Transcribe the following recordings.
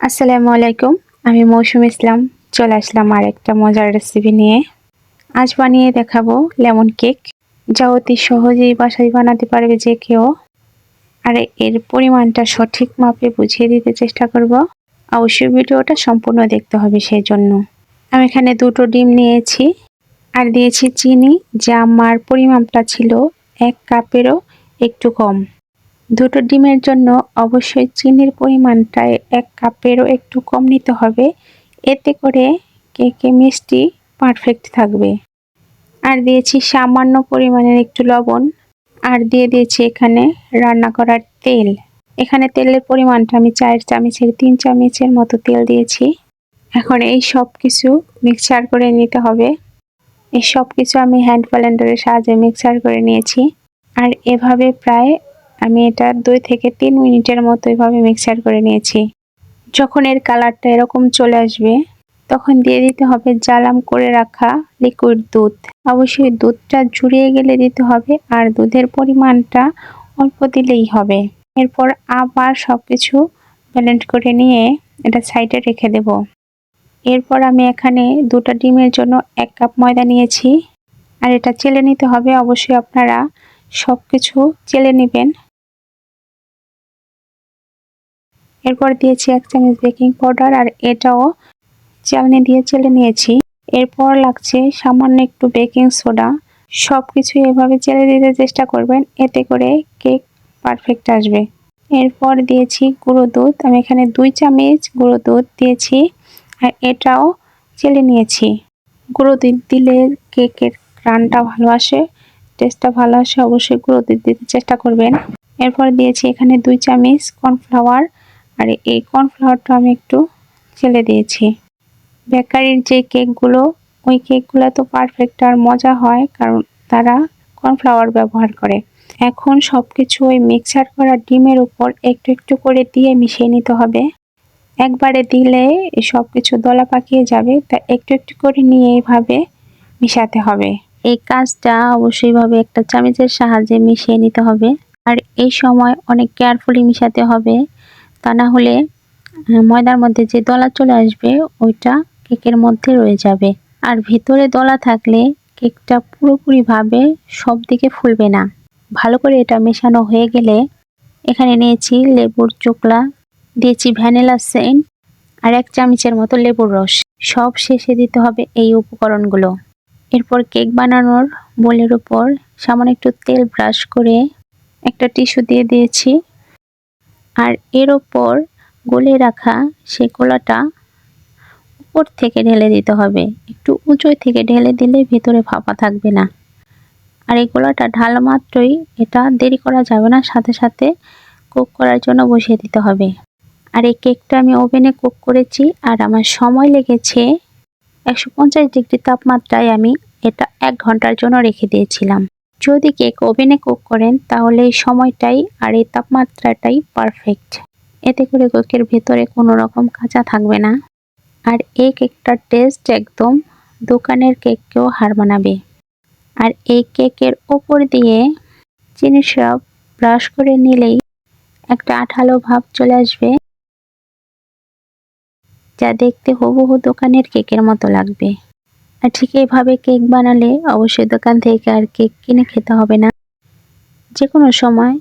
আসসালামু আলাইকুম, আমি মৌসুম ইসলাম। চলে আসলাম আর একটা মজার রেসিপি নিয়ে। আজ বানিয়ে দেখাবো লেমন কেক। যা অতি সহজেই বাসায় বানাতে পারবে যে কেউ। আর এর পরিমাণটা সঠিক মাপে বুঝিয়ে দিতে চেষ্টা করব। অবশ্যই ভিডিওটা সম্পূর্ণ দেখতে হবে সেই জন্য আমি এখানে দুটো ডিম নিয়েছি। আর দিয়েছি চিনি, যা আমার পরিমাপটা ছিল এক কাপেরও একটু কম। দুটো ডিমের জন্য অবশ্যই চিনির পরিমাণটা এক কাপেরও একটু কম নিতে হবে। এতে করে কেকে মিষ্টি পারফেক্ট থাকবে। আর দিয়েছি সামান্য পরিমাণের একটু লবণ। আর দিয়ে দিয়েছি এখানে রান্না করার তেল। এখানে তেলের পরিমাণটা আমি চার চামচের, তিন চামচের মতো তেল দিয়েছি। এখন এই সব কিছু মিক্সচার করে নিতে হবে। এই সব কিছু আমি হ্যান্ড ব্লেন্ডারের সাহায্যে মিক্সচার করে নিয়েছি। আর এভাবে প্রায় আমি এটা দুই থেকে তিন মিনিটের মতো এভাবে মিক্সার করে নিয়েছি। যখন এর কালারটা এরকম চলে আসবে, তখন দিয়ে দিতে হবে জ্বালাম করে রাখা লিকুইড দুধ। অবশ্যই দুধটা জুড়িয়ে গেলে দিতে হবে আর দুধের পরিমাণটা অল্প দিলেই হবে। এরপর আবার সব কিছু ব্যালেন্ড করে নিয়ে এটা সাইডে রেখে দেব। এরপর আমি এখানে দুটা ডিমের জন্য এক কাপ ময়দা নিয়েছি। আর এটা চেলে নিতে হবে, অবশ্যই আপনারা সব কিছু চেলে নেবেন। এরপর দিয়েছি এক চামচ বেকিং পাউডার আর এটাও চালনি দিয়ে চেলে নিয়েছি। এরপর লাগছে সামান্য একটু বেকিং সোডা। সব কিছু এভাবে চেলে দিতে চেষ্টা করবেন, এতে করে কেক পারফেক্ট আসবে। এরপর দিয়েছি গুঁড়ো দুধ, আমি এখানে দুই চামচ গুঁড়ো দুধ দিয়েছি আর এটাও চেলে নিয়েছি। গুঁড়ো দুধ দিলে কেকের রানটা ভালো আসে, টেস্টটা ভালো আসে, অবশ্যই গুঁড়ো দুধ দিতে চেষ্টা করবেন। এরপর দিয়েছি এখানে দুই চামচ কর্নফ্লাওয়ার আর এই কর্নফ্লাওয়ারটা আমি একটু ছেলে দিয়েছি। বেকারির যে কেকগুলো, ওই কেকগুলো তো পারফেক্ট আর মজা হয়, কারণ তারা কর্নফ্লাওয়ার ব্যবহার করে। এখন সব কিছু ওই মিক্সার করা ডিমের উপর একটু একটু করে দিয়ে মিশিয়ে নিতে হবে। একবারে দিলে সব কিছু দলা পাকিয়ে যাবে, তা একটু একটু করে নিয়ে এইভাবে মিশাতে হবে। এই কাজটা অবশ্যইভাবে একটা চামচের সাহায্যে মিশিয়ে নিতে হবে। আর এই সময় অনেক কেয়ারফুলি মিশাতে হবে। তা না হলে ময়দার মধ্যে যে দলা চলে আসবে, ওইটা কেকের মধ্যে রয়ে যাবে। আর ভেতরে দলা থাকলে কেকটা পুরোপুরিভাবে সব দিকে ফুলবে না। ভালো করে এটা মেশানো হয়ে গেলে এখানে নিয়েছি লেবুর চোকলা, দিয়েছি ভ্যানিলা সেন্ট আর এক চামচের মতো লেবুর রস। সব শেষে দিতে হবে এই উপকরণগুলো। এরপর কেক বানানোর বোলের উপর সামান্য একটু তেল ব্রাশ করে একটা টিস্যু দিয়ে দিয়েছি। আর এর ওপর গলে রাখা সে গোলাটা উপর থেকে ঢেলে দিতে হবে। একটু উঁচুই থেকে ঢেলে দিলে ভেতরে ফাঁপা থাকবে না। আর এই গোলাটা ঢাল মাত্রই এটা দেরি করা যাবে না, সাথে সাথে কুক করার জন্য বসিয়ে দিতে হবে। আর এই কেকটা আমি ওভেনে কুক করেছি আর আমার সময় লেগেছে একশো পঞ্চাশ ডিগ্রি তাপমাত্রায় আমি এটা এক ঘণ্টার জন্য রেখে দিয়েছিলাম। যদি কেক ওভেনে কুক করেন, তাহলে এই সময়টাই আর এই তাপমাত্রাটাই পারফেক্ট এতে করে কেকের ভেতরে কোনো রকম কাঁচা থাকবে না। আর এই কেকটার টেস্ট একদম দোকানের কেককেও হার মানাবে। আর এই কেকের ওপর দিয়ে চিনি সব ব্রাশ করে নিলেই একটা আঠালো ভাব চলে আসবে, যা দেখতে হুবহু দোকানের কেকের মতো লাগবে। আর ঠিক এইভাবে কেক বানালে অবশ্যই দোকান থেকে আর কেক কিনে খেতে হবে না। যে কোনো সময়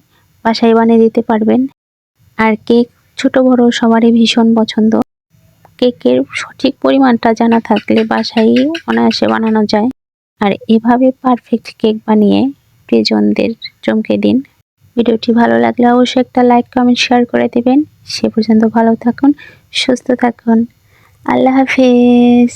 বাসায় বানিয়ে দিতে পারবেন। আর কেক ছোট বড় সবারই ভীষণ পছন্দ। কেকের সঠিক পরিমাণটা জানা থাকলে বাসায় অনায়াসে বানানো যায়। আর এভাবে পারফেক্ট কেক বানিয়ে প্রিয়জনদের চমকে দিন। ভিডিওটি ভালো লাগলে অবশ্যই একটা লাইক কমেন্ট শেয়ার করে দেবেন। সে পর্যন্ত ভালো থাকুন, সুস্থ থাকুন। আল্লাহ হাফিজ।